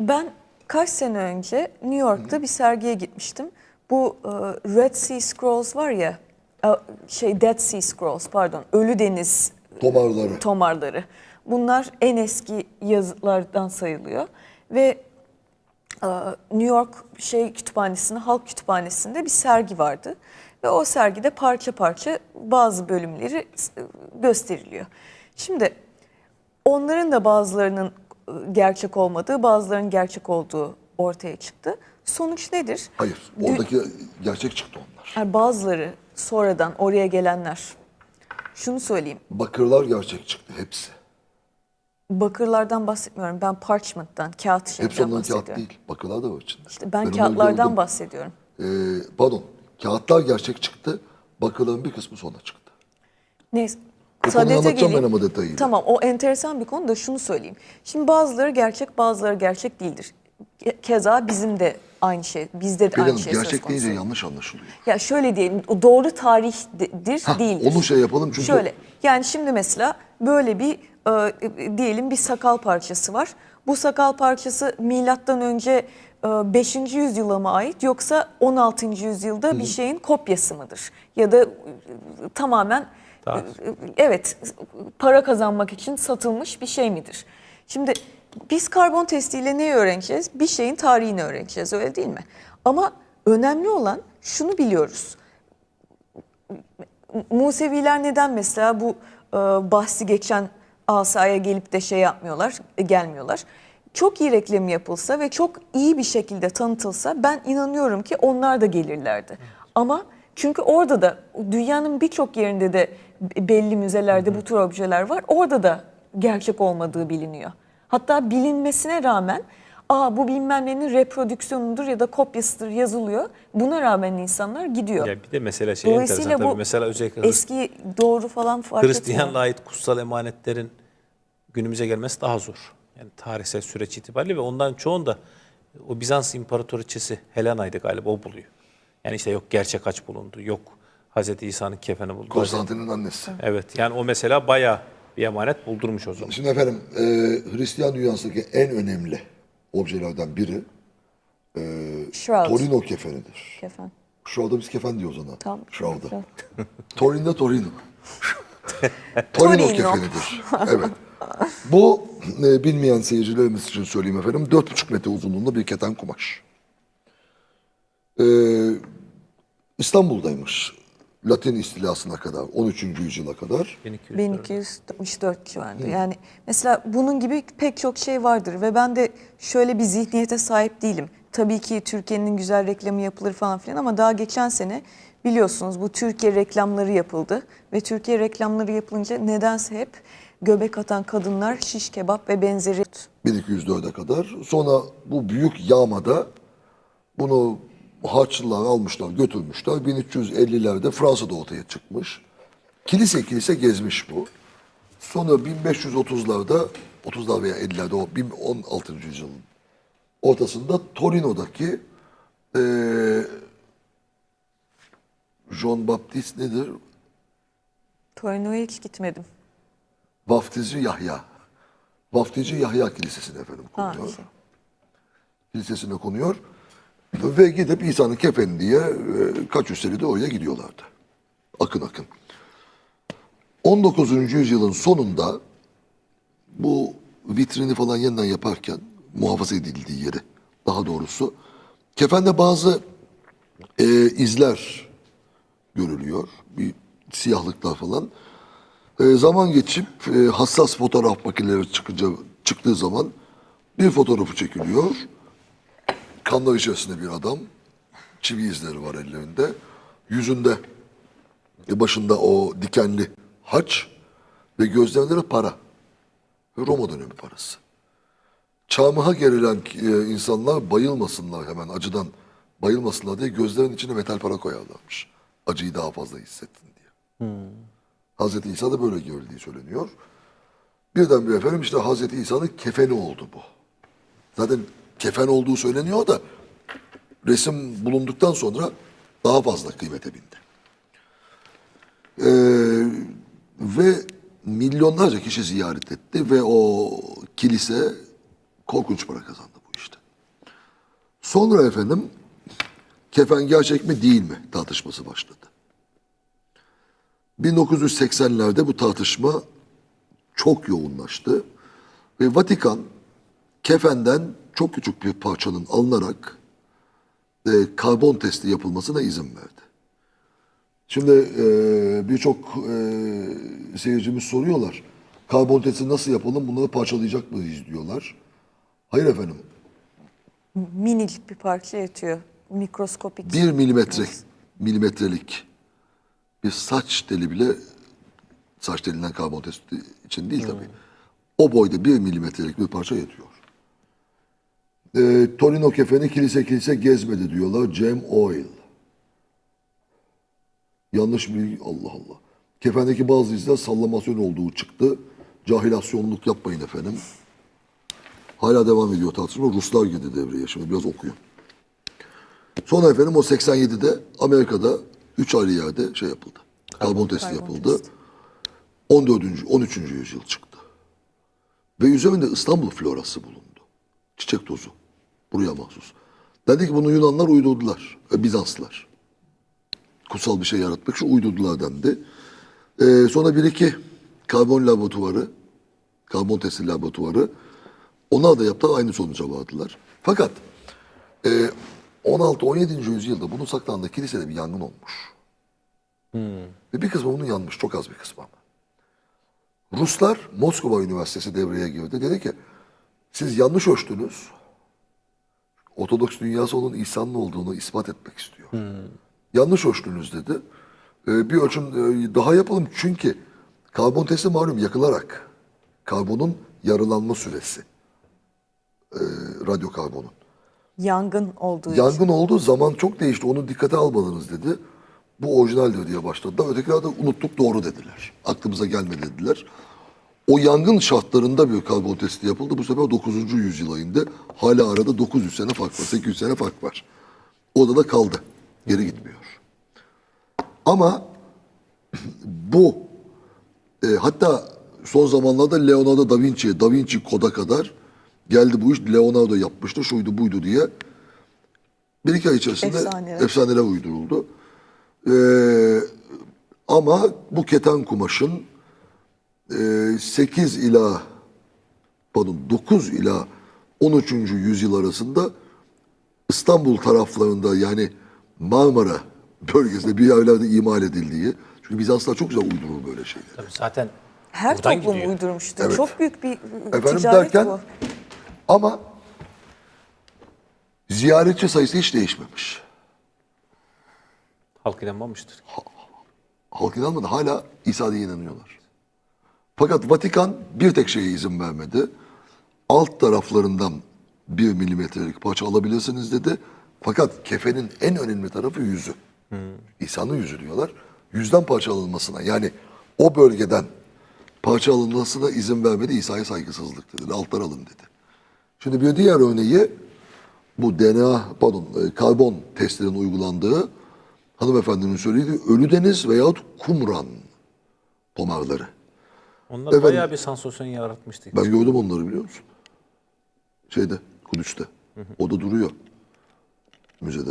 Ben kaç sene önce New York'ta bir sergiye gitmiştim. Bu e, Red Sea Scrolls var ya, e, şey Dead Sea Scrolls pardon, Ölü Deniz Tomarları. tomarları. Bunlar en eski yazılardan sayılıyor ve e, New York şey kütüphanesinde, halk kütüphanesinde bir sergi vardı. Ve o sergide parça parça bazı bölümleri gösteriliyor. Şimdi onların da bazılarının gerçek olmadığı, bazılarının gerçek olduğu ortaya çıktı. Sonuç nedir? Hayır. Dü- Oradaki gerçek çıktı onlar. Yani bazıları sonradan oraya gelenler. Şunu söyleyeyim. Bakırlar gerçek çıktı hepsi. Bakırlardan bahsetmiyorum. Ben parchment'tan, kağıt Hepsi şeyden ondan bahsediyorum. kağıt değil. Bakırlar da var içinde. İşte ben, onları kağıtlardan bahsediyorum. Ee, pardon. Kağıtlar gerçek çıktı. Bakırların bir kısmı sonra çıktı. Neyse. Saadet'e anlatacağım ben geleyim. ama detayıyla. Tamam o enteresan bir konu da şunu söyleyeyim. Şimdi bazıları gerçek bazıları gerçek değildir. Ke- Keza bizim de aynı şey, bizde de Pelin aynı Hanım, şey söz gerçek konusu. deyince yanlış anlaşılıyor. Ya şöyle diyelim, o doğru tarihdir, Hah, değildir. onu şey yapalım çünkü- Şöyle, yani şimdi mesela böyle bir e, diyelim bir sakal parçası var. Bu sakal parçası milattan önce e, 5. yüzyıla mı ait yoksa 16. yüzyılda bir şeyin kopyası mıdır? Ya da e, tamamen Daha- e, evet para kazanmak için satılmış bir şey midir? Şimdi biz karbon testiyle neyi öğreneceğiz? Bir şeyin tarihini öğreneceğiz öyle değil mi? Ama önemli olan şunu biliyoruz. Museviler neden mesela bu e, bahsi geçen asaya gelip de şey yapmıyorlar, e, gelmiyorlar. Çok iyi reklam yapılsa ve çok iyi bir şekilde tanıtılsa ben inanıyorum ki onlar da gelirlerdi. Ama çünkü orada da dünyanın birçok yerinde de belli müzelerde bu tür objeler var. Orada da gerçek olmadığı biliniyor. Hatta bilinmesine rağmen Aa bu bilmem nenin reprodüksiyonudur ya da kopyasıdır yazılıyor. Buna rağmen insanlar gidiyor. Ya bir de mesela şey enteresan Dolayısıyla tabii. bu Mesela özellikle eski doğru falan fark Hristiyanlığa ait kutsal emanetlerin günümüze gelmesi daha zor. Yani tarihsel süreç itibariyle ve onların çoğunu da o Bizans imparatoriçesi Helena'ydı galiba o buluyor. Yani işte yok gerçek haç bulundu, yok Hazreti İsa'nın kefeni bulundu. Konstantin'in annesi. Evet yani o mesela bayağı bir emanet buldurmuş o zaman. Şimdi efendim e, Hristiyan dünyasındaki en önemli objelerden biri Shroud. Torino kefenidir. Kefen. Shroud'a biz kefen diyoruz ona. Tamam. Torino'da Torino. Torino Torino. kefenidir. Evet. Bu e, bilmeyen seyircilerimiz için söyleyeyim efendim. 4,5 metre uzunluğunda bir keten kumaş. Ee, İstanbul'daymış. Latin istilasına kadar, 13. yüzyıla kadar. 1200 1264 civarında. Yani mesela bunun gibi pek çok şey vardır ve ben de şöyle bir zihniyete sahip değilim. Tabii ki Türkiye'nin güzel reklamı yapılır falan filan ama daha geçen sene biliyorsunuz bu Türkiye reklamları yapıldı ve Türkiye reklamları yapılınca nedense hep göbek atan kadınlar şiş kebap ve benzeri 1204'e kadar. Sonra bu büyük yağmada bunu Haçlılar almışlar, götürmüşler. 1350'lerde Fransa'da ortaya çıkmış. Kilise kilise gezmiş bu. Sonra 1530'larda, 30'lar veya 50'lerde o 16. yüzyılın ortasında Torino'daki eee John Baptiste nedir? Torino'ya hiç gitmedim. Vaftizci Yahya. Vaftizci Yahya Kilisesi'ne efendim Ha, konuyor. şey. Kilisesine konuyor. Ve gidip İsa'nın kefeni diye e, kaç üsteli de oraya gidiyorlardı. Akın akın. 19. yüzyılın sonunda bu vitrini falan yeniden yaparken muhafaza edildiği yeri daha doğrusu kefende bazı e, izler görülüyor. Bir siyahlıklar falan. E, zaman geçip e, hassas fotoğraf makineleri çıkınca, çıktığı zaman bir fotoğrafı çekiliyor. Kanlar içerisinde bir adam. Çivi izleri var ellerinde. Yüzünde e, başında o dikenli haç ve gözlerinde de para. Roma dönemi parası. Çarmıha gerilen e, insanlar bayılmasınlar hemen acıdan bayılmasınlar diye gözlerinin içine metal para koyarlarmış. Acıyı daha fazla hissettin diye. Hazreti İsa da böyle görüldüğü söyleniyor. Birdenbire efendim işte Hazreti İsa'nın kefeni oldu bu. Zaten kefen olduğu söyleniyor da resim bulunduktan sonra daha fazla kıymete bindi. Ee, ve milyonlarca kişi ziyaret etti ve o kilise korkunç para kazandı bu işte. Sonra efendim kefen gerçek mi değil mi tartışması başladı. 1980'lerde bu tartışma çok yoğunlaştı ve Vatikan kefenden çok küçük bir parçanın alınarak e, karbon testi yapılmasına izin verdi. Şimdi e, birçok e, seyircimiz soruyorlar. Karbon testi nasıl yapalım? Bunları parçalayacak mıyız diyorlar. Hayır efendim. Minik bir parça yatıyor. Mikroskopik. Bir milimetre, milimetrelik bir saç teli bile saç telinden karbon testi için değil tabii. O boyda bir milimetrelik bir parça yatıyor. E, Torino kefeni kilise kilise gezmedi diyorlar. Cem Oil. Yanlış bilgi. Allah Allah. Kefendeki bazı izler sallamasyon olduğu çıktı. Cahilasyonluk yapmayın efendim. Hala devam ediyor tartışma. Ruslar girdi devreye. Şimdi biraz okuyun. Sonra efendim o 87'de Amerika'da 3 ayrı yerde şey yapıldı. Karbon testi Karbon yapıldı. testi. 14. 13. yüzyıl çıktı. Ve üzerinde İstanbul florası bulundu. Çiçek tozu. Buraya mahsus. Dedi ki bunu Yunanlar uydurdular. Ve Bizanslılar. Kutsal bir şey yaratmak için uydurdular dendi. Ee, sonra bir iki karbon laboratuvarı, karbon testi laboratuvarı onlar da yaptılar aynı sonuca vardılar. Fakat e, 16-17. yüzyılda bunun saklandığı kilisede bir yangın olmuş. Ve bir kısmı bunun yanmış. Çok az bir kısmı ama. Ruslar Moskova Üniversitesi devreye girdi. Dedi ki siz yanlış ölçtünüz. Ortodoks dünyası onun İsa'nın olduğunu ispat etmek istiyor. Yanlış ölçtünüz dedi. Ee, bir ölçüm e, daha yapalım çünkü karbon testi malum yakılarak karbonun yarılanma süresi. Ee, radyo karbonun. Yangın olduğu için. Yangın olduğu zaman çok değişti. Onu dikkate almadınız dedi. Bu orijinaldir diye başladılar. Ötekiler de unuttuk doğru dediler. Aklımıza gelmedi dediler. O yangın şartlarında bir karbon testi yapıldı. Bu sefer 9. yüzyıla indi. Hala arada 900 sene fark var. 800 sene fark var. O da kaldı. Geri gitmiyor. Ama bu e, hatta son zamanlarda Leonardo da Vinci'ye, Da Vinci Koda kadar geldi bu iş. Leonardo yapmıştı, şuydu buydu diye. Bir iki ay içerisinde Efsaneler. efsaneler uyduruldu. E, ama bu keten kumaşın 8 ila pardon 9 ila 13. yüzyıl arasında İstanbul taraflarında yani Marmara bölgesinde bir yerlerde imal edildiği. Çünkü Bizanslar çok güzel uydurur böyle şeyleri. Tabii zaten Her buradan toplum gidiyor. uydurmuştur. Evet. Çok büyük bir Efendim ticaret derken bu. ama ziyaretçi sayısı hiç değişmemiş. Halk inanmamıştır. Halk inanmadı. Hala İsa diye inanıyorlar. Fakat Vatikan bir tek şeye izin vermedi. Alt taraflarından bir milimetrelik parça alabilirsiniz dedi. Fakat kefenin en önemli tarafı yüzü. İsa'nın yüzü diyorlar. Yüzden parça alınmasına yani o bölgeden parça alınmasına izin vermedi. İsa'ya saygısızlık dedi. Altlar alın dedi. Şimdi bir diğer örneği bu DNA pardon e, karbon testlerinin uygulandığı hanımefendinin söylediği Ölüdeniz veyahut Kumran tomarları. Onlar Efendim? bayağı bir sansasyon yaratmıştı. Ben gördüm onları biliyor musun? Şeyde, Kudüs'te. O da duruyor. Müzede.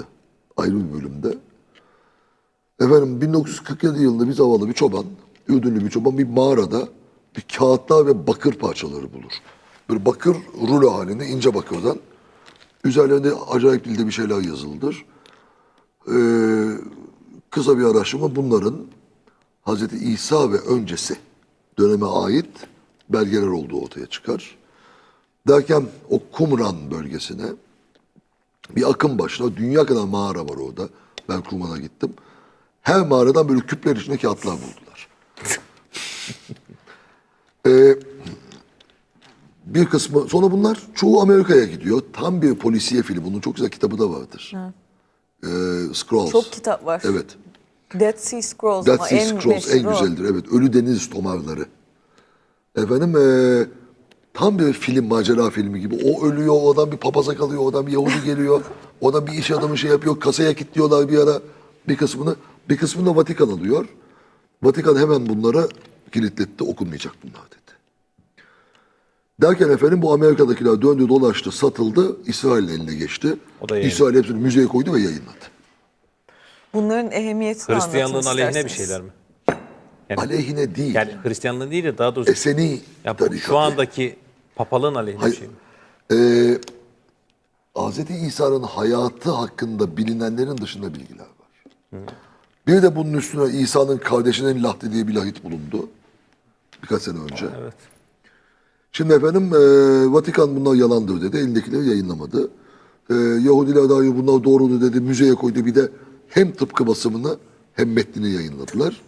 Ayrı bir bölümde. Efendim 1947 yılında bir zavallı bir çoban, Ürdünlü bir çoban bir mağarada bir kağıtlar ve bakır parçaları bulur. Böyle bakır rulo halinde ince bakırdan. Üzerlerinde acayip dilde bir şeyler yazılıdır. Ee, kısa bir araştırma bunların Hazreti İsa ve öncesi döneme ait belgeler olduğu ortaya çıkar. Derken o Kumran bölgesine bir akım başlar. Dünya kadar mağara var orada. Ben Kumran'a gittim. Her mağaradan böyle küpler içinde kağıtlar buldular. Ee, bir kısmı sonra bunlar çoğu Amerika'ya gidiyor. Tam bir polisiye film. Bunun çok güzel kitabı da vardır. Ee, Scrolls. Çok kitap var. Evet. Dead Sea Scrolls Dead ama Sea en Scrolls en meşhur o. güzeldir. Evet. Ölü Deniz Tomarları. Efendim eee, tam bir film, macera filmi gibi. O ölüyor, o adam bir papaza kalıyor, o adam bir Yahudi geliyor. O adam bir iş adamı şey yapıyor, kasaya kilitliyorlar bir ara bir kısmını. Bir kısmını da Vatikan alıyor. Vatikan hemen bunlara kilitletti, okunmayacak bunlar dedi. Derken efendim bu Amerika'dakiler döndü dolaştı satıldı İsrail'in eline geçti. O da yayınladı. İsrail hepsini müzeye koydu ve yayınladı. Bunların ehemmiyetini Hristiyanlığın anlatın aleyhine bir isterseniz. şeyler mi? Yani, Aleyhine değil. yani Hristiyanlığın değil de daha doğrusu Eseni ya bu, tarikatı. şu andaki papalığın aleyhine bir Hayır. şey mi? Ee, Hz. İsa'nın hayatı hakkında bilinenlerin dışında bilgiler var. Bir de bunun üstüne İsa'nın kardeşinin Lahdi diye bir lahit bulundu. Birkaç sene önce. Evet. Şimdi efendim e, Vatikan bunlar yalandır dedi. Elindekileri yayınlamadı. E, Yahudiler dair bunlar doğrudur dedi. Müzeye koydu. Bir de hem tıpkı basımını hem metnini yayınladılar.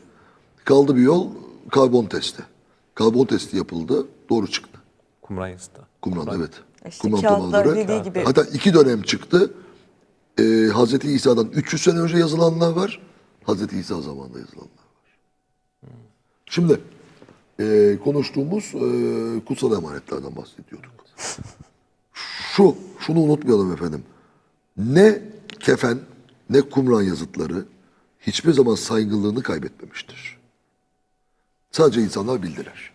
Kaldı bir yol karbon testi. Karbon testi yapıldı. Doğru çıktı. Kumran yazıda. Kumran evet. İşte Kumran kağıtlar Tomaları. dediği gibi. Hatta iki dönem çıktı. Ee, Hazreti İsa'dan 300 sene önce yazılanlar var. Hazreti İsa zamanında yazılanlar var. Şimdi e, konuştuğumuz e, kutsal emanetlerden bahsediyorduk. Şu, şunu unutmayalım efendim. Ne kefen ne kumran yazıtları hiçbir zaman saygınlığını kaybetmemiştir. Sadece insanlar bildiler.